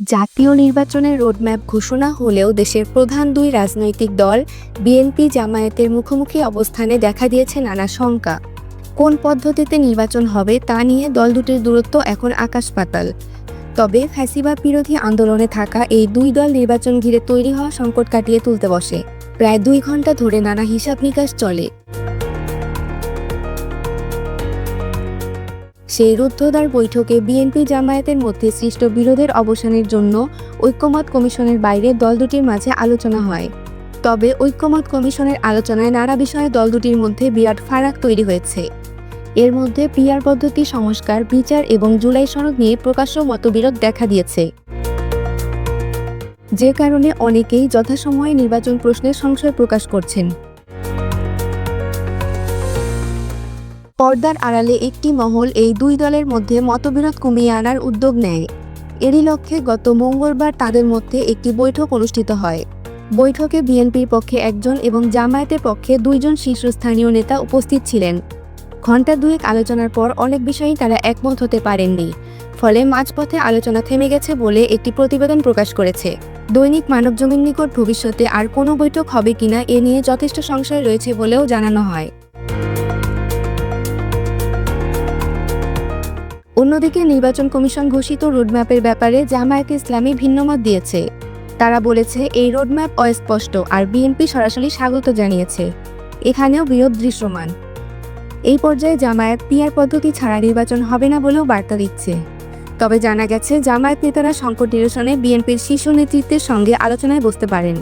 জাতীয় নির্বাচনের রোডম্যাপ ঘোষণা হলেও দেশের প্রধান দুই রাজনৈতিক দল, বিএনপি জামায়াতের মুখোমুখি অবস্থানে দেখা দিয়েছে নানা শঙ্কা। কোন পদ্ধতিতে নির্বাচন হবে তা নিয়ে দল দুটির দূরত্ব এখন আকাশ পাতাল। তবে ফ্যাসিবাদ বিরোধী আন্দোলনে থাকা এই দুই দল নির্বাচন ঘিরে তৈরি হওয়া সংকট কাটিয়ে তুলতে বসে। প্রায় দুই ঘণ্টা ধরে নানা হিসাব নিকাশ চলে। সেই রুদ্ধদ্বার বৈঠকে বিএনপি জামায়াতের মধ্যে সৃষ্ট বিরোধের অবসানের জন্য ঐক্যমত কমিশনের বাইরে দল দুটির মাঝে আলোচনা হয়। তবে ঐক্যমত কমিশনের আলোচনায় নানা বিষয়ে দল দুটির মধ্যে বিরাট ফারাক তৈরি হয়েছে। এর মধ্যে পিয়ার পদ্ধতি সংস্কার, বিচার এবং জুলাই সনদ নিয়ে প্রকাশ্য মতবিরোধ দেখা দিয়েছে। যে কারণে অনেকেই যথাসময়ে নির্বাচন প্রশ্নে সংশয় প্রকাশ করছেন। পর্দার আড়ালে একটি মহল এই দুই দলের মধ্যে মতবিরোধ কমিয়ে আনার উদ্যোগ নেয়। এরই লক্ষ্যে গত মঙ্গলবার তাদের মধ্যে একটি বৈঠক অনুষ্ঠিত হয়। বৈঠকে বিএনপির পক্ষে একজন এবং জামায়াতের পক্ষে দুইজন শীর্ষস্থানীয় নেতা উপস্থিত ছিলেন। ঘণ্টা দুয়েক আলোচনার পর অনেক বিষয়েই তারা একমত হতে পারেননি। ফলে মাঝপথে আলোচনা থেমে গেছে বলে একটি প্রতিবেদন প্রকাশ করেছে। দৈনিক মানবজমিন নিকট ভবিষ্যতে আর কোনো বৈঠক হবে কিনা এ নিয়ে যথেষ্ট সংশয় রয়েছে বলেও জানানো হয়। অন্যদিকে নির্বাচন কমিশন ঘোষিত রোডম্যাপের ব্যাপারে জামায়াত ইসলামী ভিন্নমত দিয়েছে। তারা বলেছে, এই রোডম্যাপ অস্পষ্ট আর বিএনপি সরাসরি স্বাগত জানিয়েছে। এখানেও বিরোধ দৃশ্যমান। এই পর্যায়ে জামায়াত পিয়ার পদ্ধতি ছাড়া নির্বাচন হবে না বলেও বার্তা দিচ্ছে। তবে জানা গেছে, জামায়াত নেতারা সংকট নিরসনে বিএনপির শীর্ষ নেতৃত্বের সঙ্গে আলোচনায় বসতে পারেন।